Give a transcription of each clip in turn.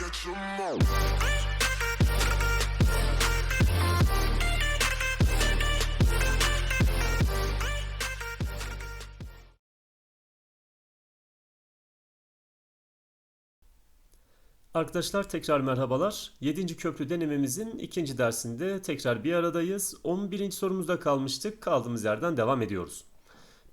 catch 'em all. Arkadaşlar tekrar merhabalar. 7. köprü denememizin ikinci dersinde tekrar bir aradayız. 11. sorumuzda kalmıştık. Kaldığımız yerden devam ediyoruz.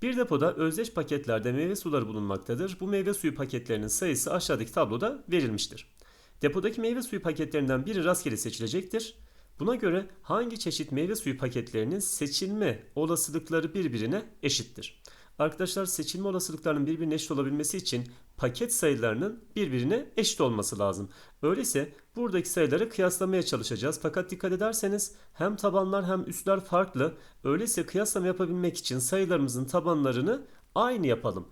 Bir depoda özdeş paketlerde meyve suları bulunmaktadır. Bu meyve suyu paketlerinin sayısı aşağıdaki tabloda verilmiştir. Depodaki meyve suyu paketlerinden biri rastgele seçilecektir. Buna göre hangi çeşit meyve suyu paketlerinin seçilme olasılıkları birbirine eşittir? Arkadaşlar seçilme olasılıklarının birbirine eşit olabilmesi için paket sayılarının birbirine eşit olması lazım. Öyleyse buradaki sayıları kıyaslamaya çalışacağız. Fakat dikkat ederseniz hem tabanlar hem üstler farklı. Öyleyse kıyaslama yapabilmek için sayılarımızın tabanlarını aynı yapalım.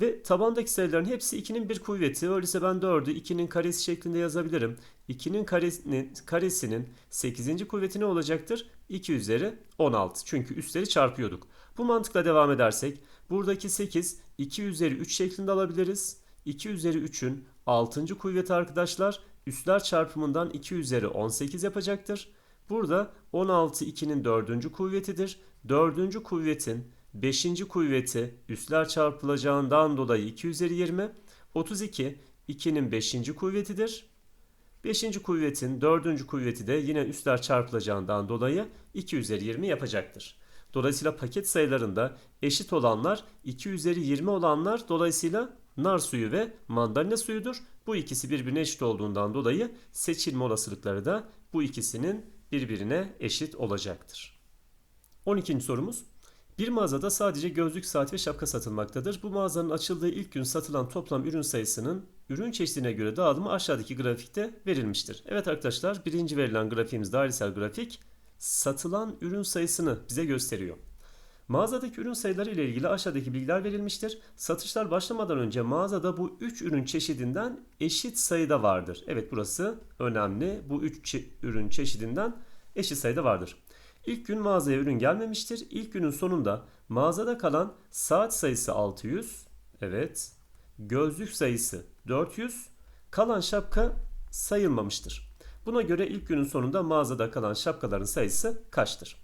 Ve tabandaki sayıların hepsi 2'nin bir kuvveti. Öyleyse ben 4'ü 2'nin karesi şeklinde yazabilirim. 2'nin karesinin, karesinin 8. kuvveti ne olacaktır? 2 üzeri 16. Çünkü üstleri çarpıyorduk. Bu mantıkla devam edersek buradaki 8 2 üzeri 3 şeklinde alabiliriz. 2 üzeri 3'ün 6. kuvveti arkadaşlar üstler çarpımından 2 üzeri 18 yapacaktır. Burada 16 2'nin 4. kuvvetidir. 4. kuvvetin 5. kuvveti üstler çarpılacağından dolayı 2 üzeri 20. 32 2'nin 5. kuvvetidir. 5. kuvvetin 4. kuvveti de yine üstler çarpılacağından dolayı 2 üzeri 20 yapacaktır. Dolayısıyla paket sayılarında eşit olanlar 2 üzeri 20 olanlar dolayısıyla nar suyu ve mandalina suyudur. Bu ikisi birbirine eşit olduğundan dolayı seçilme olasılıkları da bu ikisinin birbirine eşit olacaktır. 12. sorumuz. Bir mağazada sadece gözlük, saat ve şapka satılmaktadır. Bu mağazanın açıldığı ilk gün satılan toplam ürün sayısının ürün çeşidine göre dağılımı aşağıdaki grafikte verilmiştir. Evet arkadaşlar birinci verilen grafiğimiz dairesel grafik satılan ürün sayısını bize gösteriyor. Mağazadaki ürün sayıları ile ilgili aşağıdaki bilgiler verilmiştir. Satışlar başlamadan önce mağazada bu 3 ürün çeşidinden eşit sayıda vardır. Evet burası önemli. Bu 3 ürün çeşidinden eşit sayıda vardır. İlk gün mağazaya ürün gelmemiştir. İlk günün sonunda mağazada kalan saat sayısı 600. Evet. Gözlük sayısı 400. Kalan şapka sayılmamıştır. Buna göre ilk günün sonunda mağazada kalan şapkaların sayısı kaçtır?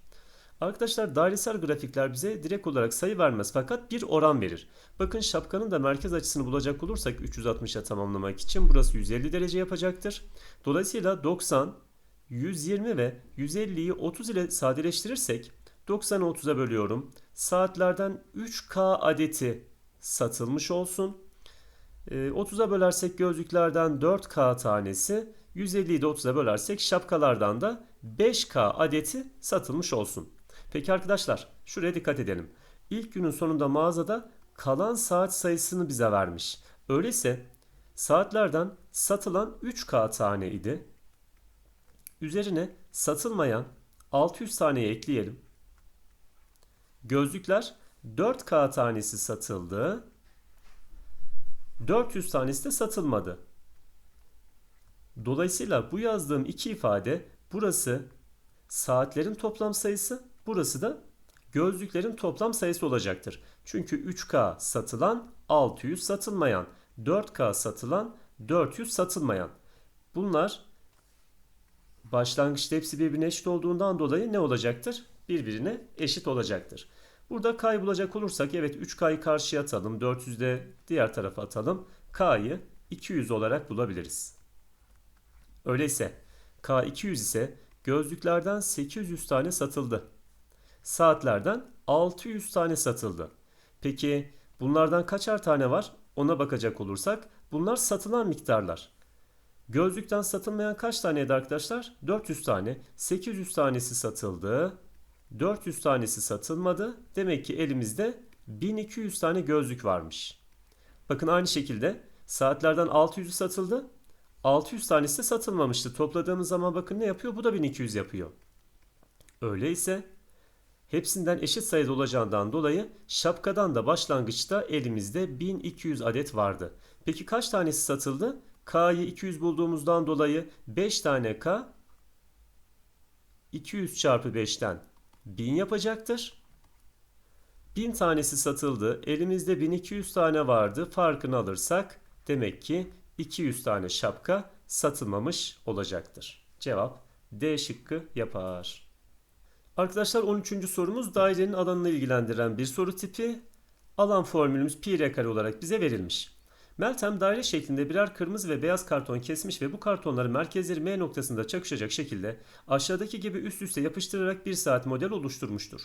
Arkadaşlar dairesel grafikler bize direkt olarak sayı vermez fakat bir oran verir. Bakın şapkanın da merkez açısını bulacak olursak 360'a tamamlamak için burası 150 derece yapacaktır. Dolayısıyla 90, 120 ve 150'yi 30 ile sadeleştirirsek 90'ı 30'a bölüyorum. Saatlerden 3K adeti satılmış olsun. 30'a bölersek gözlüklerden 4K tanesi, 150'yi de 30'a bölersek şapkalardan da 5K adeti satılmış olsun. Peki arkadaşlar şuraya dikkat edelim. İlk günün sonunda mağazada kalan saat sayısını bize vermiş. Öyleyse saatlerden satılan 3K tane idi. Üzerine satılmayan 600 taneye ekleyelim. Gözlükler 4K tanesi satıldı. 400 tanesi de satılmadı. Dolayısıyla bu yazdığım iki ifade burası saatlerin toplam sayısı, burası da gözlüklerin toplam sayısı olacaktır. Çünkü 3K satılan, 600 satılmayan, 4K satılan, 400 satılmayan. Bunlar başlangıçta hepsi birbirine eşit olduğundan dolayı ne olacaktır? Birbirine eşit olacaktır. Burada K'yı bulacak olursak evet 3K'yı karşıya atalım. 400'ü de diğer tarafa atalım. K'yı 200 olarak bulabiliriz. Öyleyse K 200 ise gözlüklerden 800 tane satıldı. Saatlerden 600 tane satıldı. Peki bunlardan kaçar tane var? Ona bakacak olursak bunlar satılan miktarlar. Gözlükten satılmayan kaç taneydi arkadaşlar? 400 tane. 800 tanesi satıldı. 400 tanesi satılmadı. Demek ki elimizde 1200 tane gözlük varmış. Bakın aynı şekilde saatlerden 600'ü satıldı. 600 tanesi de satılmamıştı. Topladığımız zaman bakın ne yapıyor? Bu da 1200 yapıyor. Öyleyse hepsinden eşit sayıda olacağından dolayı şapkadan da başlangıçta elimizde 1200 adet vardı. Peki kaç tanesi satıldı? K'yı 200 bulduğumuzdan dolayı 5 tane K 200 çarpı 5'ten 1000 yapacaktır. 1000 tanesi satıldı. Elimizde 1200 tane vardı. Farkını alırsak demek ki 200 tane şapka satılmamış olacaktır. Cevap D şıkkı yapar. Arkadaşlar 13. sorumuz dairenin alanını ilgilendiren bir soru tipi. Alan formülümüz pi r kare olarak bize verilmiş. Meltem daire şeklinde birer kırmızı ve beyaz karton kesmiş ve bu kartonları merkezleri M noktasında çakışacak şekilde aşağıdaki gibi üst üste yapıştırarak bir saat model oluşturmuştur.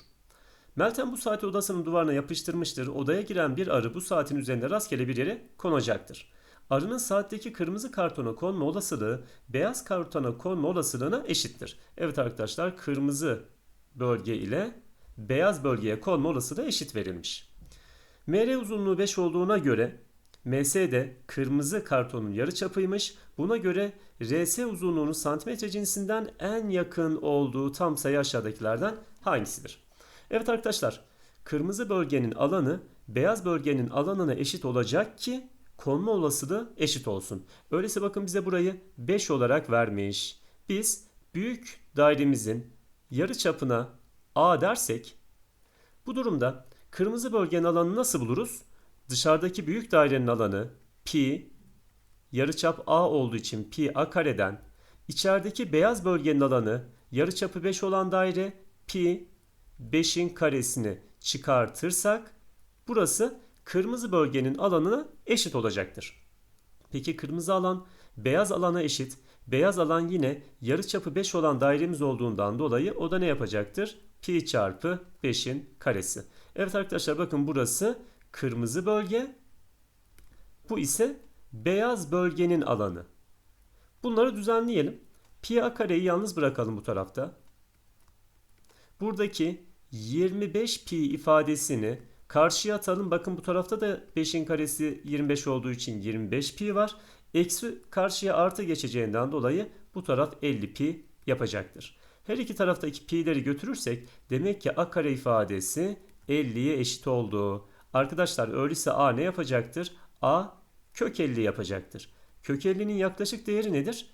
Meltem bu saati odasının duvarına yapıştırmıştır. Odaya giren bir arı bu saatin üzerinde rastgele bir yere konacaktır. Arının saatteki kırmızı kartona konma olasılığı beyaz kartona konma olasılığına eşittir. Evet arkadaşlar kırmızı bölge ile beyaz bölgeye konma olasılığı eşit verilmiş. MR uzunluğu 5 olduğuna göre MS de kırmızı kartonun yarı çapıymış. Buna göre RS uzunluğunun santimetre cinsinden en yakın olduğu tam sayı aşağıdakilerden hangisidir? Evet arkadaşlar kırmızı bölgenin alanı beyaz bölgenin alanına eşit olacak ki konma olasılığı eşit olsun. Öyleyse bakın bize burayı 5 olarak vermiş. Biz büyük dairemizin yarı çapına A dersek bu durumda kırmızı bölgenin alanını nasıl buluruz? Dışarıdaki büyük dairenin alanı pi yarıçap a olduğu için pi a kareden içerideki beyaz bölgenin alanı yarıçapı 5 olan daire pi 5'in karesini çıkartırsak burası kırmızı bölgenin alanına eşit olacaktır. Peki kırmızı alan beyaz alana eşit. Beyaz alan yine yarıçapı 5 olan dairemiz olduğundan dolayı o da ne yapacaktır? Pi çarpı 5'in karesi. Evet arkadaşlar bakın burası kırmızı bölge. Bu ise beyaz bölgenin alanı. Bunları düzenleyelim. Pi a kareyi yalnız bırakalım bu tarafta. Buradaki 25 pi ifadesini karşıya atalım. Bakın bu tarafta da 5'in karesi 25 olduğu için 25 pi var. Eksi karşıya artı geçeceğinden dolayı bu taraf 50 pi yapacaktır. Her iki taraftaki pi'leri götürürsek demek ki a kare ifadesi 50'ye eşit oldu. Arkadaşlar öyleyse a ne yapacaktır? a kök 50 yapacaktır. Kök 50'nin yaklaşık değeri nedir?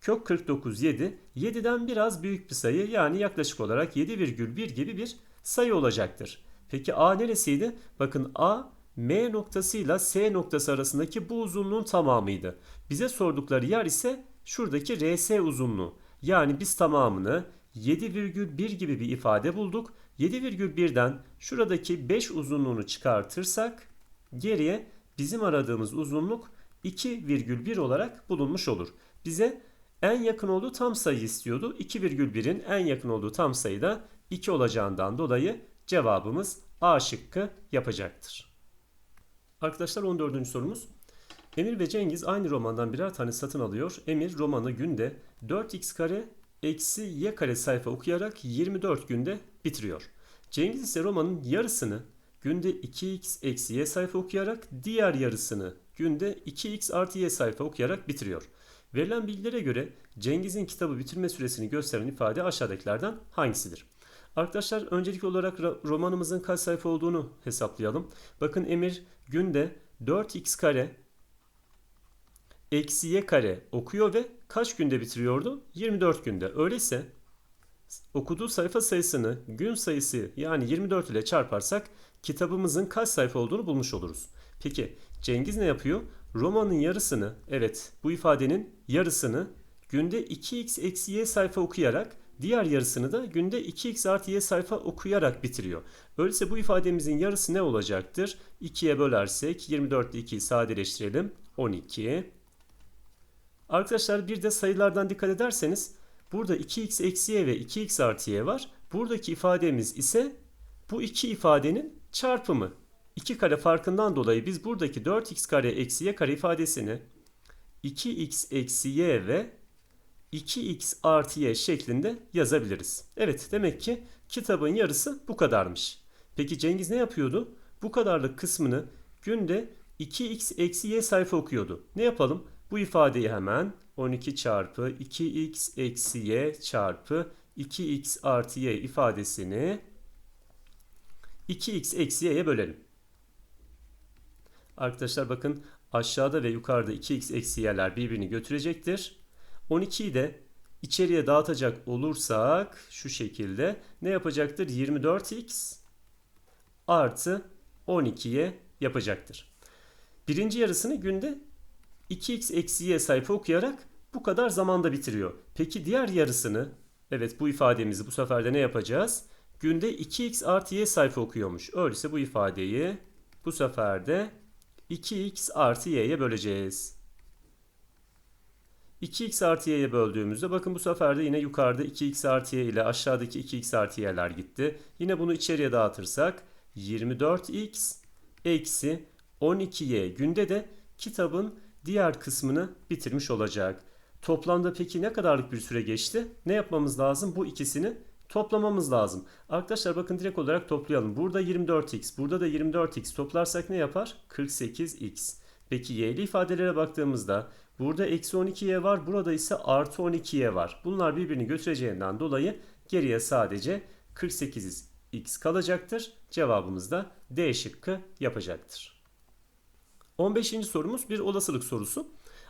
Kök 49 7. 7'den biraz büyük bir sayı yani yaklaşık olarak 7,1 gibi bir sayı olacaktır. Peki a neresiydi? Bakın a M noktasıyla S noktası arasındaki bu uzunluğun tamamıydı. Bize sordukları yer ise şuradaki RS uzunluğu. Yani biz tamamını 7,1 gibi bir ifade bulduk. 7,1'den şuradaki 5 uzunluğunu çıkartırsak geriye bizim aradığımız uzunluk 2,1 olarak bulunmuş olur. Bize en yakın olduğu tam sayı istiyordu. 2,1'in en yakın olduğu tam sayı da 2 olacağından dolayı cevabımız A şıkkı yapacaktır. Arkadaşlar 14. sorumuz. Emir ve Cengiz aynı romandan birer tane satın alıyor. Emir romanı günde 4x kare eksi y kare sayfa okuyarak 24 günde bitiriyor. Cengiz ise romanın yarısını günde 2x eksi y sayfa okuyarak diğer yarısını günde 2x artı y sayfa okuyarak bitiriyor. Verilen bilgilere göre Cengiz'in kitabı bitirme süresini gösteren ifade aşağıdakilerden hangisidir? Arkadaşlar öncelikli olarak romanımızın kaç sayfa olduğunu hesaplayalım. Bakın Emir günde 4x kare eksi y kare okuyor ve kaç günde bitiriyordu? 24 günde. Öyleyse okuduğu sayfa sayısını gün sayısı yani 24 ile çarparsak kitabımızın kaç sayfa olduğunu bulmuş oluruz. Peki Cengiz ne yapıyor? Romanın yarısını evet bu ifadenin yarısını günde 2x eksi y sayfa okuyarak diğer yarısını da günde 2x artı y sayfa okuyarak bitiriyor. Öyleyse bu ifademizin yarısı ne olacaktır? 2'ye bölersek 24 ile 2'yi sadeleştirelim. 12. Arkadaşlar bir de sayılardan dikkat ederseniz burada 2x eksi y ve 2x artı y var. Buradaki ifademiz ise bu iki ifadenin çarpımı. 2 kare farkından dolayı biz buradaki 4x kare eksi y kare ifadesini 2x eksi y ve 2x artı y şeklinde yazabiliriz. Evet demek ki kitabın yarısı bu kadarmış. Peki Cengiz ne yapıyordu? Bu kadarlık kısmını günde 2x eksi y sayfa okuyordu. Ne yapalım? Bu ifadeyi hemen 12 çarpı 2x eksi y çarpı 2x artı y ifadesini 2x eksi y'ye bölelim. Arkadaşlar bakın aşağıda ve yukarıda 2x eksi y'ler birbirini götürecektir. 12'yi de içeriye dağıtacak olursak şu şekilde ne yapacaktır? 24x artı 12'ye yapacaktır. Birinci yarısını günde 2x eksi y sayfa okuyarak bu kadar zamanda bitiriyor. Peki diğer yarısını evet bu ifademizi bu sefer de ne yapacağız? Günde 2x artı y sayfa okuyormuş. Öyleyse bu ifadeyi bu sefer de 2x artı y'ye böleceğiz. 2x artı y'ye böldüğümüzde bakın bu sefer de yine yukarıda 2x artı y ile aşağıdaki 2x artı y'ler gitti. Yine bunu içeriye dağıtırsak 24x eksi 12y günde de kitabın diğer kısmını bitirmiş olacak. Toplamda peki ne kadarlık bir süre geçti? Ne yapmamız lazım? Bu ikisini toplamamız lazım. Arkadaşlar bakın direkt olarak toplayalım. Burada 24x, burada da 24x toplarsak ne yapar? 48x. Peki y'li ifadelere baktığımızda burada eksi 12y var, burada ise artı 12y var. Bunlar birbirini götüreceğinden dolayı geriye sadece 48x kalacaktır. Cevabımız da D şıkkı yapacaktır. 15. sorumuz bir olasılık sorusu.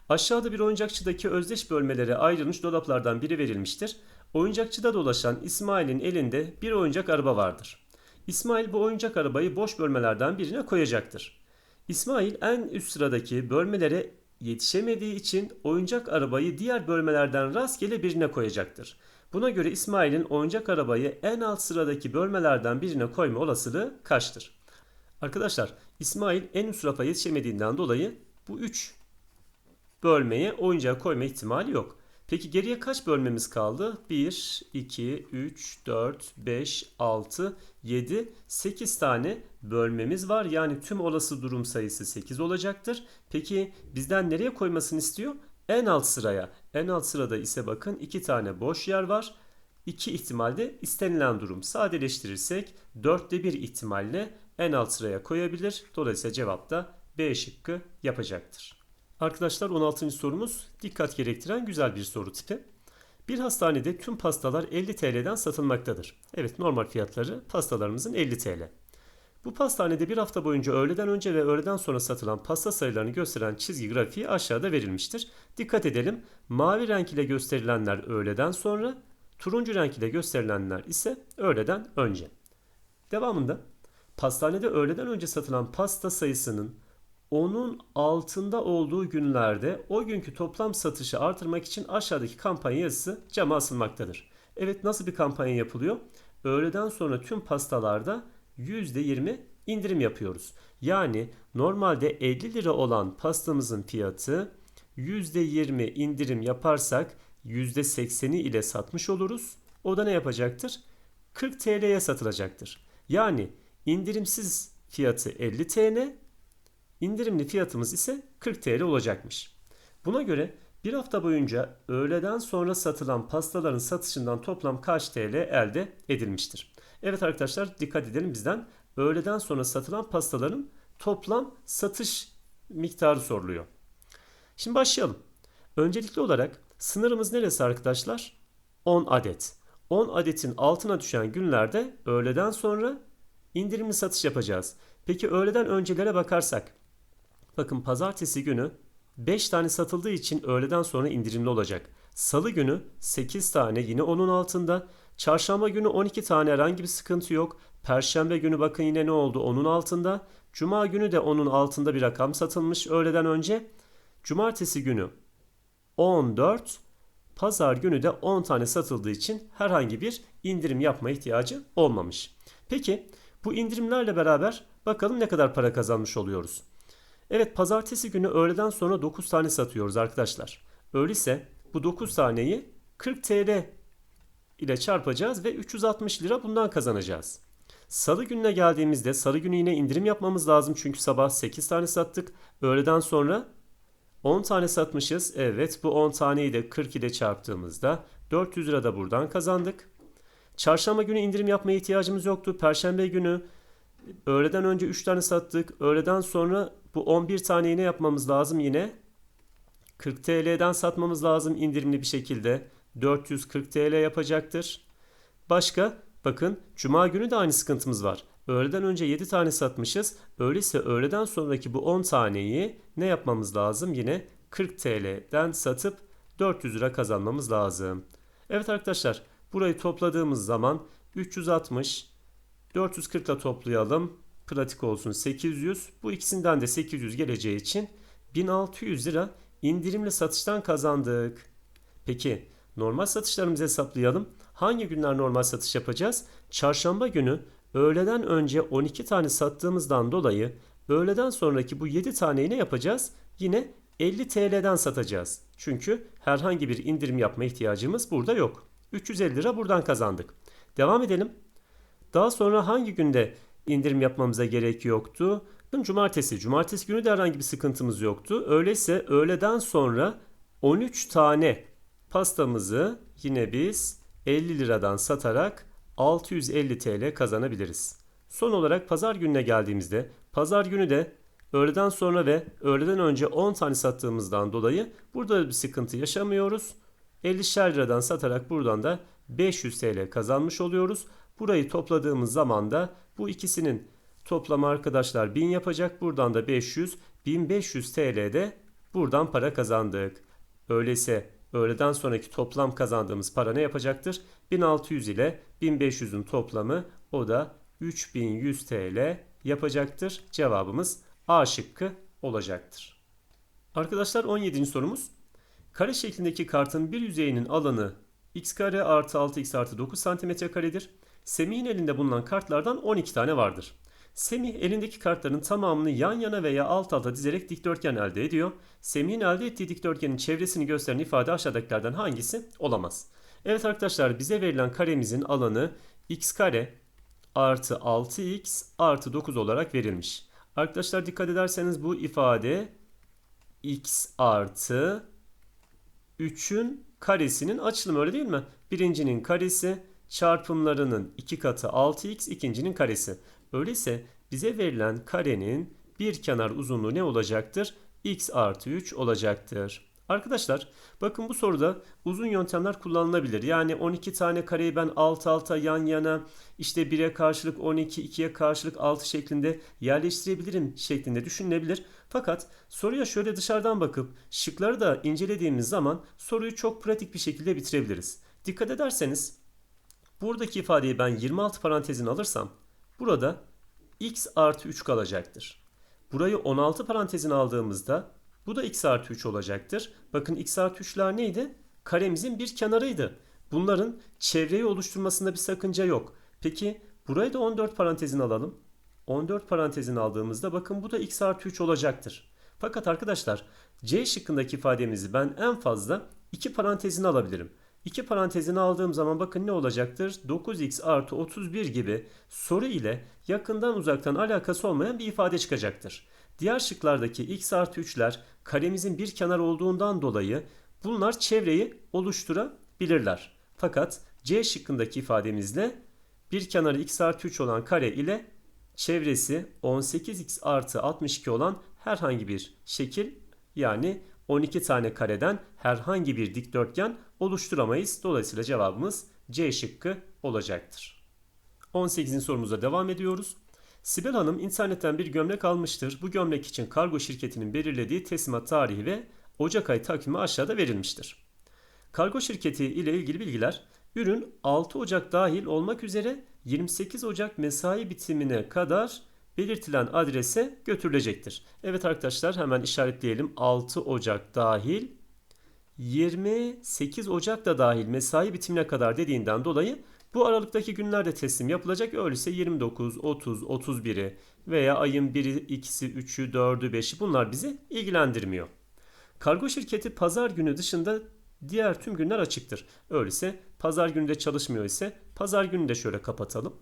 Aşağıda bir oyuncakçıdaki özdeş bölmelere ayrılmış dolaplardan biri verilmiştir. Oyuncakçıda dolaşan İsmail'in elinde bir oyuncak araba vardır. İsmail bu oyuncak arabayı boş bölmelerden birine koyacaktır. İsmail en üst sıradaki bölmelere yetişemediği için oyuncak arabayı diğer bölmelerden rastgele birine koyacaktır. Buna göre İsmail'in oyuncak arabayı en alt sıradaki bölmelerden birine koyma olasılığı kaçtır? Arkadaşlar İsmail en üst rafa yetişemediğinden dolayı bu 3 bölmeye oyuncağı koyma ihtimali yok. Peki geriye kaç bölmemiz kaldı? 1, 2, 3, 4, 5, 6, 7, 8 tane bölmemiz var. Yani tüm olası durum sayısı 8 olacaktır. Peki bizden nereye koymasını istiyor? En alt sıraya. En alt sırada ise bakın 2 tane boş yer var. 2 ihtimalde istenilen durum. Sadeleştirirsek 4'te 1 ihtimalle en alt sıraya koyabilir. Dolayısıyla cevap da B şıkkı yapacaktır. Arkadaşlar 16. sorumuz dikkat gerektiren güzel bir soru tipi. Bir hastanede tüm pastalar 50 TL'den satılmaktadır. Evet normal fiyatları pastalarımızın 50 TL. Bu pastanede bir hafta boyunca öğleden önce ve öğleden sonra satılan pasta sayılarını gösteren çizgi grafiği aşağıda verilmiştir. Dikkat edelim. Mavi renk ile gösterilenler öğleden sonra, turuncu renk ile gösterilenler ise öğleden önce. Devamında pastanede öğleden önce satılan pasta sayısının onun altında olduğu günlerde o günkü toplam satışı artırmak için aşağıdaki kampanya yazısı cama asılmaktadır. Evet nasıl bir kampanya yapılıyor? Öğleden sonra tüm pastalarda %20 indirim yapıyoruz. Yani normalde 50 lira olan pastamızın fiyatı %20 indirim yaparsak %80'i ile satmış oluruz. O da ne yapacaktır? 40 TL'ye satılacaktır. Yani indirimsiz fiyatı 50 TL, indirimli fiyatımız ise 40 TL olacakmış. Buna göre bir hafta boyunca öğleden sonra satılan pastaların satışından toplam kaç TL elde edilmiştir? Evet arkadaşlar dikkat edelim bizden öğleden sonra satılan pastaların toplam satış miktarı soruluyor. Şimdi başlayalım. Öncelikli olarak sınırımız neresi arkadaşlar? 10 adet. 10 adetin altına düşen günlerde öğleden sonra indirimli satış yapacağız. Peki öğleden öncelere bakarsak bakın pazartesi günü 5 tane satıldığı için öğleden sonra indirimli olacak. Salı günü 8 tane yine onun altında. Çarşamba günü 12 tane herhangi bir sıkıntı yok. Perşembe günü bakın yine ne oldu onun altında. Cuma günü de onun altında bir rakam satılmış öğleden önce. Cumartesi günü 14, pazar günü de 10 tane satıldığı için herhangi bir indirim yapma ihtiyacı olmamış. Peki bu indirimlerle beraber bakalım ne kadar para kazanmış oluyoruz. Evet pazartesi günü öğleden sonra 9 tane satıyoruz arkadaşlar. Öyleyse bu 9 taneyi 40 TL ile çarpacağız ve 360 lira bundan kazanacağız. Salı gününe geldiğimizde salı günü yine indirim yapmamız lazım çünkü sabah 8 tane sattık. Öğleden sonra 10 tane satmışız. Evet bu 10 taneyi de 40 ile çarptığımızda 400 lira da buradan kazandık. Çarşamba günü indirim yapmaya ihtiyacımız yoktu. Perşembe günü öğleden önce 3 tane sattık. Öğleden sonra bu 11 taneyi ne yapmamız lazım yine? 40 TL'den satmamız lazım indirimli bir şekilde. 440 TL yapacaktır. Başka bakın cuma günü de aynı sıkıntımız var. Öğleden önce 7 tane satmışız. Öyleyse öğleden sonraki bu 10 taneyi ne yapmamız lazım? Yine 40 TL'den satıp 400 lira kazanmamız lazım. Evet arkadaşlar burayı topladığımız zaman 360 440 ile toplayalım. Pratik olsun 800. Bu ikisinden de 800 geleceği için 1600 lira indirimli satıştan kazandık. Peki normal satışlarımızı hesaplayalım. Hangi günler normal satış yapacağız? Çarşamba günü öğleden önce 12 tane sattığımızdan dolayı öğleden sonraki bu 7 taneyi ne yapacağız? Yine 50 TL'den satacağız. Çünkü herhangi bir indirim yapma ihtiyacımız burada yok. 350 lira buradan kazandık. Devam edelim. Daha sonra hangi günde indirim yapmamıza gerek yoktu? Cumartesi. Cumartesi günü de herhangi bir sıkıntımız yoktu. Öyleyse öğleden sonra 13 tane pastamızı yine biz 50 liradan satarak 650 TL kazanabiliriz. Son olarak pazar gününe geldiğimizde pazar günü de öğleden sonra ve öğleden önce 10 tane sattığımızdan dolayı burada bir sıkıntı yaşamıyoruz. 50'şer liradan satarak buradan da 500 TL kazanmış oluyoruz. Burayı topladığımız zaman da bu ikisinin toplamı arkadaşlar 1000 yapacak. Buradan da 500, 1500 TL'de buradan para kazandık. Öyleyse öğleden sonraki toplam kazandığımız para ne yapacaktır? 1600 ile 1500'ün toplamı o da 3100 TL yapacaktır. Cevabımız A şıkkı olacaktır. Arkadaşlar 17. sorumuz. Kare şeklindeki kartın bir yüzeyinin alanı x kare artı 6x artı 9 cm karedir. Semih'in elinde bulunan kartlardan 12 tane vardır. Semih elindeki kartların tamamını yan yana veya alt alta dizerek dikdörtgen elde ediyor. Semih'in elde ettiği dikdörtgenin çevresini gösteren ifade aşağıdakilerden hangisi olamaz? Evet arkadaşlar bize verilen karemizin alanı x kare artı 6x artı 9 olarak verilmiş. Arkadaşlar dikkat ederseniz bu ifade x artı 3'ün karesinin açılımı öyle değil mi? Birincinin karesi çarpımlarının 2 katı 6x ikincinin karesi. Öyleyse bize verilen karenin bir kenar uzunluğu ne olacaktır? x artı 3 olacaktır. Arkadaşlar bakın bu soruda uzun yöntemler kullanılabilir. Yani 12 tane kareyi ben alt alta yan yana işte 1'e karşılık 12, 2'ye karşılık 6 şeklinde yerleştirebilirim şeklinde düşünülebilir. Fakat soruya şöyle dışarıdan bakıp şıkları da incelediğimiz zaman soruyu çok pratik bir şekilde bitirebiliriz. Dikkat ederseniz buradaki ifadeyi ben 26 parantezin alırsam burada x artı 3 kalacaktır. Burayı 16 parantezin aldığımızda bu da x artı 3 olacaktır. Bakın x artı 3'ler neydi? Karemizin bir kenarıydı. Bunların çevreyi oluşturmasında bir sakınca yok. Peki burayı da 14 parantezin alalım. 14 parantezin aldığımızda bakın bu da x artı 3 olacaktır. Fakat arkadaşlar C şıkkındaki ifademizi ben en fazla 2 parantezin alabilirim. 2 parantezini aldığım zaman bakın ne olacaktır? 9x artı 31 gibi soru ile yakından uzaktan alakası olmayan bir ifade çıkacaktır. Diğer şıklardaki x artı 3'ler karemizin bir kenar olduğundan dolayı bunlar çevreyi oluşturabilirler. Fakat C şıkkındaki ifademizle bir kenarı x artı 3 olan kare ile çevresi 18x artı 62 olan herhangi bir şekil yani 12 tane kareden herhangi bir dikdörtgen oluşturamayız. Dolayısıyla cevabımız C şıkkı olacaktır. 18. sorumuza devam ediyoruz. Sibel Hanım internetten bir gömlek almıştır. Bu gömlek için kargo şirketinin belirlediği teslimat tarihi ve Ocak ayı takvimi aşağıda verilmiştir. Kargo şirketi ile ilgili bilgiler ürün 6 Ocak dahil olmak üzere 28 Ocak mesai bitimine kadar belirtilen adrese götürülecektir. Evet arkadaşlar hemen işaretleyelim. 6 Ocak dahil 28 Ocak da dahil mesai bitimine kadar dediğinden dolayı bu aralıktaki günlerde teslim yapılacak. Öyleyse 29, 30, 31'i veya ayın 1'i, 2'si, 3'ü, 4'ü, 5'i bunlar bizi ilgilendirmiyor. Kargo şirketi pazar günü dışında diğer tüm günler açıktır. Öyleyse pazar günü de çalışmıyor ise pazar günü de şöyle kapatalım.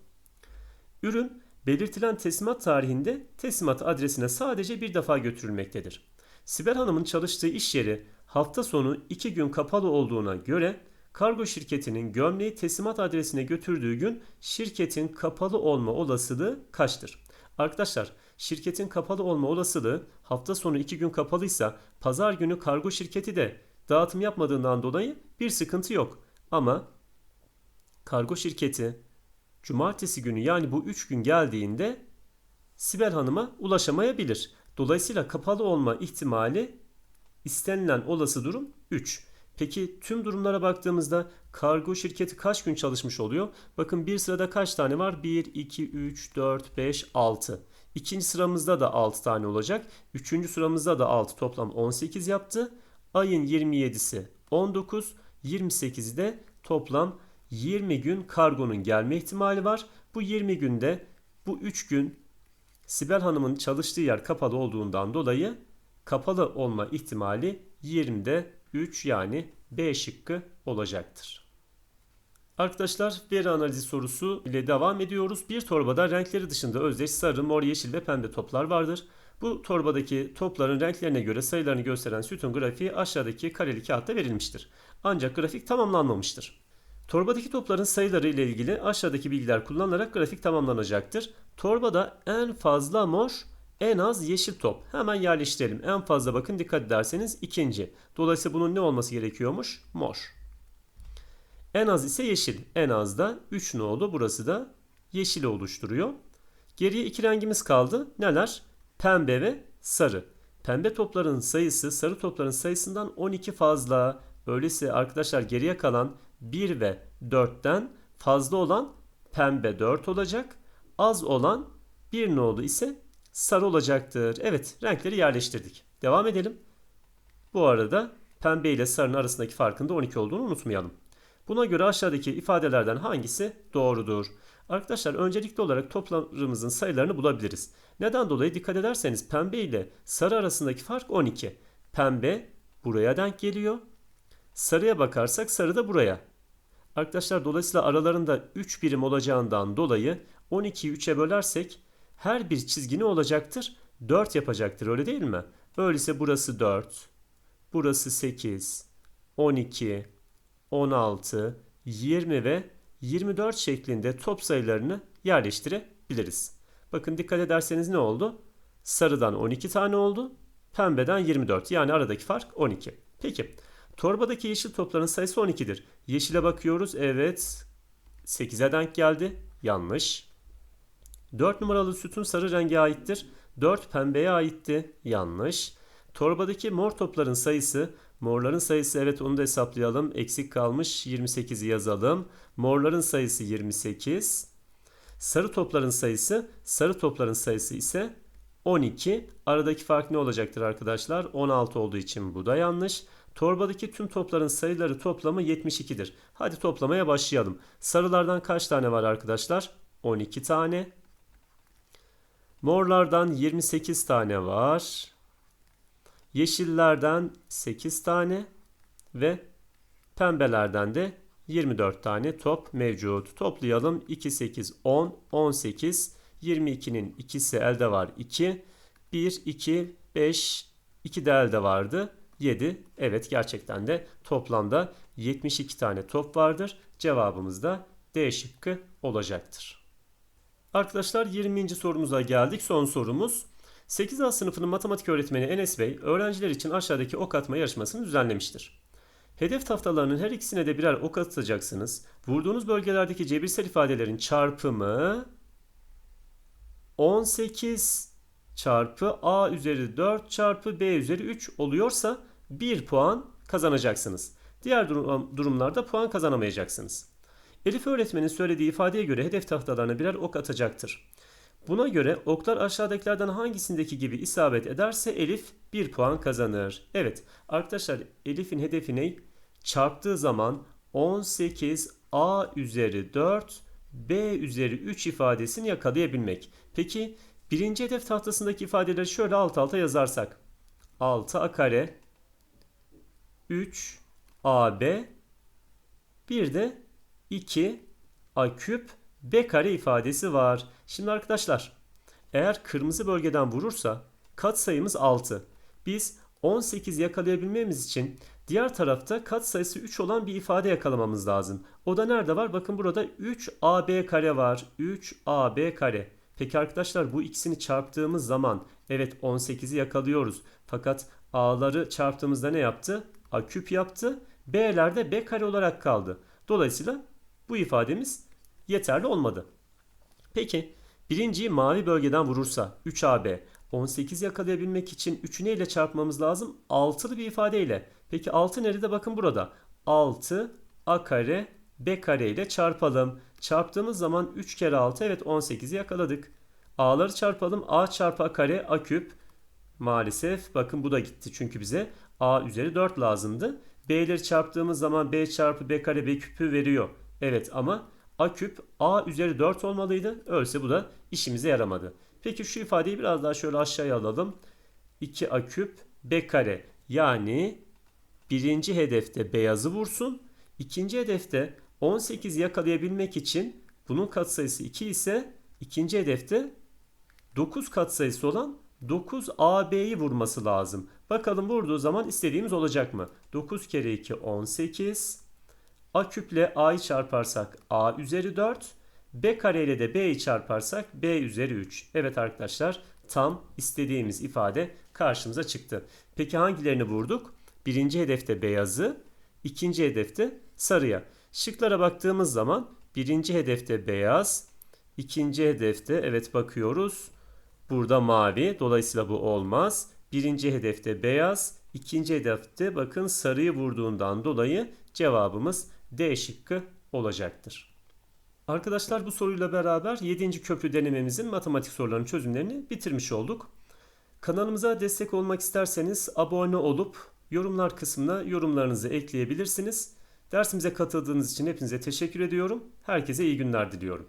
Ürün belirtilen teslimat tarihinde teslimat adresine sadece bir defa götürülmektedir. Sibel Hanım'ın çalıştığı iş yeri hafta sonu 2 gün kapalı olduğuna göre kargo şirketinin gömleği teslimat adresine götürdüğü gün şirketin kapalı olma olasılığı kaçtır? Arkadaşlar şirketin kapalı olma olasılığı hafta sonu 2 gün kapalıysa pazar günü kargo şirketi de dağıtım yapmadığından dolayı bir sıkıntı yok. Ama kargo şirketi cumartesi günü yani bu 3 gün geldiğinde Sibel Hanım'a ulaşamayabilir. Dolayısıyla kapalı olma ihtimali istenilen olası durum 3. Peki tüm durumlara baktığımızda kargo şirketi kaç gün çalışmış oluyor? Bakın bir sırada kaç tane var? 1, 2, 3, 4, 5, 6. İkinci sıramızda da 6 tane olacak. Üçüncü sıramızda da 6 toplam 18 yaptı. Ayın 27'si 19, 28'de toplam 20 gün kargonun gelme ihtimali var. Bu 20 günde bu 3 gün Sibel Hanım'ın çalıştığı yer kapalı olduğundan dolayı kapalı olma ihtimali 20'de 3 yani B şıkkı olacaktır. Arkadaşlar veri analizi sorusu ile devam ediyoruz. Bir torbada renkleri dışında özdeş sarı, mor, yeşil ve pembe toplar vardır. Bu torbadaki topların renklerine göre sayılarını gösteren sütun grafiği aşağıdaki kareli kağıtta verilmiştir. Ancak grafik tamamlanmamıştır. Torbadaki topların sayıları ile ilgili aşağıdaki bilgiler kullanılarak grafik tamamlanacaktır. Torbada en fazla mor, en az yeşil top. Hemen yerleştirelim. En fazla bakın dikkat ederseniz ikinci. Dolayısıyla bunun ne olması gerekiyormuş? Mor. En az ise yeşil. En az da 3 nolu. Burası da yeşili oluşturuyor. Geriye iki rengimiz kaldı. Neler? Pembe ve sarı. Pembe topların sayısı sarı topların sayısından 12 fazla. Öyleyse arkadaşlar geriye kalan 1 ve 4'ten fazla olan pembe 4 olacak. Az olan 1 nolu ise sarı olacaktır. Evet renkleri yerleştirdik. Devam edelim. Bu arada pembe ile sarının arasındaki farkın da 12 olduğunu unutmayalım. Buna göre aşağıdaki ifadelerden hangisi doğrudur? Arkadaşlar öncelikli olarak toplamımızın sayılarını bulabiliriz. Neden dolayı dikkat ederseniz pembe ile sarı arasındaki fark 12. Pembe buraya denk geliyor. Sarıya bakarsak sarı da buraya. Arkadaşlar dolayısıyla aralarında 3 birim olacağından dolayı 12'yi 3'e bölersek her bir çizgi ne olacaktır? 4 yapacaktır öyle değil mi? Öyleyse burası 4, burası 8, 12, 16, 20 ve 24 şeklinde top sayılarını yerleştirebiliriz. Bakın dikkat ederseniz ne oldu? Sarıdan 12 tane oldu, pembeden 24 yani aradaki fark 12. Peki torbadaki yeşil topların sayısı 12'dir. Yeşile bakıyoruz evet 8'e denk geldi yanlış. 4 numaralı sütun sarı renge aittir. 4 pembeye aitti. Yanlış. Torbadaki mor topların sayısı Morların sayısı evet onu da hesaplayalım. Eksik kalmış 28'i yazalım. Morların sayısı 28. Sarı topların sayısı, sarı topların sayısı ise 12. Aradaki fark ne olacaktır arkadaşlar? 16 olduğu için bu da yanlış. Torbadaki tüm topların sayıları toplamı 72'dir. Hadi toplamaya başlayalım. Sarılardan kaç tane var arkadaşlar? 12 tane. Morlardan 28 tane var. Yeşillerden 8 tane ve pembelerden de 24 tane top mevcut. Toplayalım. 2, 8, 10, 18, 22'nin ikisi elde var 2, 1, 2, 5, 2 de elde vardı. 7. Evet gerçekten de toplamda 72 tane top vardır. Cevabımız da D şıkkı olacaktır. Arkadaşlar 20. sorumuza geldik. Son sorumuz. 8A sınıfının matematik öğretmeni Enes Bey öğrenciler için aşağıdaki ok atma yarışmasını düzenlemiştir. Hedef tahtalarının her ikisine de birer ok atacaksınız. Vurduğunuz bölgelerdeki cebirsel ifadelerin çarpımı 18 çarpı A üzeri 4 çarpı B üzeri 3 oluyorsa 1 puan kazanacaksınız. Diğer durumlarda puan kazanamayacaksınız. Elif öğretmenin söylediği ifadeye göre hedef tahtalarına birer ok atacaktır. Buna göre oklar aşağıdakilerden hangisindeki gibi isabet ederse Elif 1 puan kazanır. Evet arkadaşlar Elif'in hedefi ne? Çarptığı zaman 18 A üzeri 4 B üzeri 3 ifadesini yakalayabilmek. Peki birinci hedef tahtasındaki ifadeleri şöyle alt alta yazarsak. 6A kare 3 AB bir de 2 A küp B kare ifadesi var. Şimdi arkadaşlar eğer kırmızı bölgeden vurursa kat sayımız 6. Biz 18 yakalayabilmemiz için diğer tarafta kat sayısı 3 olan bir ifade yakalamamız lazım. O da nerede var? Bakın burada 3AB kare var. 3AB kare. Peki arkadaşlar bu ikisini çarptığımız zaman evet 18'i yakalıyoruz. Fakat A'ları çarptığımızda ne yaptı? A küp yaptı. B'ler de B kare olarak kaldı. Dolayısıyla bu ifademiz yeterli olmadı. Peki birinciyi mavi bölgeden vurursa 3AB 18 yakalayabilmek için 3'ü neyle çarpmamız lazım? 6'lı bir ifadeyle. Peki 6 nerede? Bakın burada. 6 A kare B kare ile çarpalım. Çarptığımız zaman 3 kere 6 evet 18'i yakaladık. A'ları çarpalım. A çarpı A kare A küp. Maalesef bakın bu da gitti çünkü bize A üzeri 4 lazımdı. B'leri çarptığımız zaman B çarpı B kare B küpü veriyor. Evet ama A küp A üzeri 4 olmalıydı. Öyleyse bu da işimize yaramadı. Peki şu ifadeyi biraz daha şöyle aşağıya alalım. 2A küp B kare yani birinci hedefte beyazı vursun. İkinci hedefte 18 yakalayabilmek için bunun katsayısı 2 ise ikinci hedefte 9 katsayısı olan 9AB'yi vurması lazım. Bakalım vurduğu zaman istediğimiz olacak mı? 9 kere 2 18. A küple A'yı çarparsak A üzeri 4. B kare ile de B'yi çarparsak B üzeri 3. Evet arkadaşlar tam istediğimiz ifade karşımıza çıktı. Peki hangilerini vurduk? Birinci hedefte beyazı, ikinci hedefte sarıya. Şıklara baktığımız zaman birinci hedefte beyaz, ikinci hedefte evet bakıyoruz. Burada mavi. Dolayısıyla bu olmaz. Birinci hedefte beyaz. ikinci hedefte bakın sarıyı vurduğundan dolayı cevabımız D şıkkı olacaktır. Arkadaşlar bu soruyla beraber 7. köprü denememizin matematik sorularının çözümlerini bitirmiş olduk. Kanalımıza destek olmak isterseniz abone olup yorumlar kısmına yorumlarınızı ekleyebilirsiniz. Dersimize katıldığınız için hepinize teşekkür ediyorum. Herkese iyi günler diliyorum.